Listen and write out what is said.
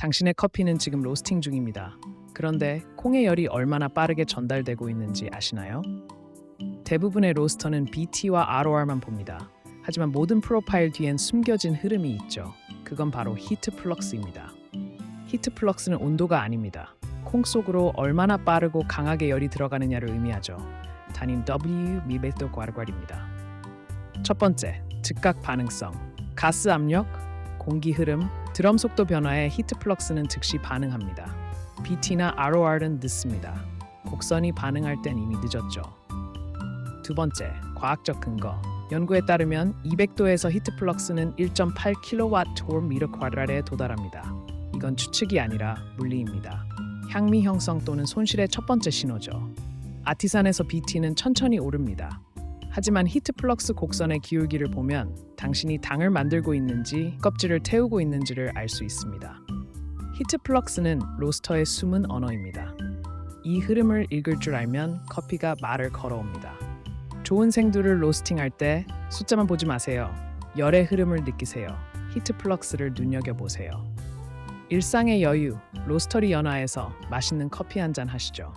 당신의 커피는 지금 로스팅 중입니다. 그런데 콩의 열이 얼마나 빠르게 전달되고 있는지 아시나요? 대부분의 로스터는 BT와 ROR만 봅니다. 하지만 모든 프로파일 뒤엔 숨겨진 흐름이 있죠. 그건 바로 히트 플럭스입니다. 히트 플럭스는 온도가 아닙니다. 콩 속으로 얼마나 빠르고 강하게 열이 들어가느냐를 의미하죠. 단인 W 미베토 과르과리입니다. 첫 번째, 즉각 반응성. 가스 압력, 공기 흐름, 드럼 속도 변화에 히트 플럭스는 즉시 반응합니다. BT나 ROR은 늦습니다. 곡선이 반응할 땐 이미 늦었죠. 두 번째, 과학적 근거. 연구에 따르면 200도에서 히트 플럭스는 1.8kW/m2에 도달합니다. 이건 추측이 아니라 물리입니다. 향미 형성 또는 손실의 첫 번째 신호죠. 아티산에서 BT는 천천히 오릅니다. 하지만 히트 플럭스 곡선의 기울기를 보면 당신이 당을 만들고 있는지 껍질을 태우고 있는지를 알 수 있습니다. 히트 플럭스는 로스터의 숨은 언어입니다. 이 흐름을 읽을 줄 알면 커피가 말을 걸어옵니다. 좋은 생두를 로스팅할 때 숫자만 보지 마세요. 열의 흐름을 느끼세요. 히트 플럭스를 눈여겨보세요. 일상의 여유, 로스터리 연화에서 맛있는 커피 한 잔 하시죠.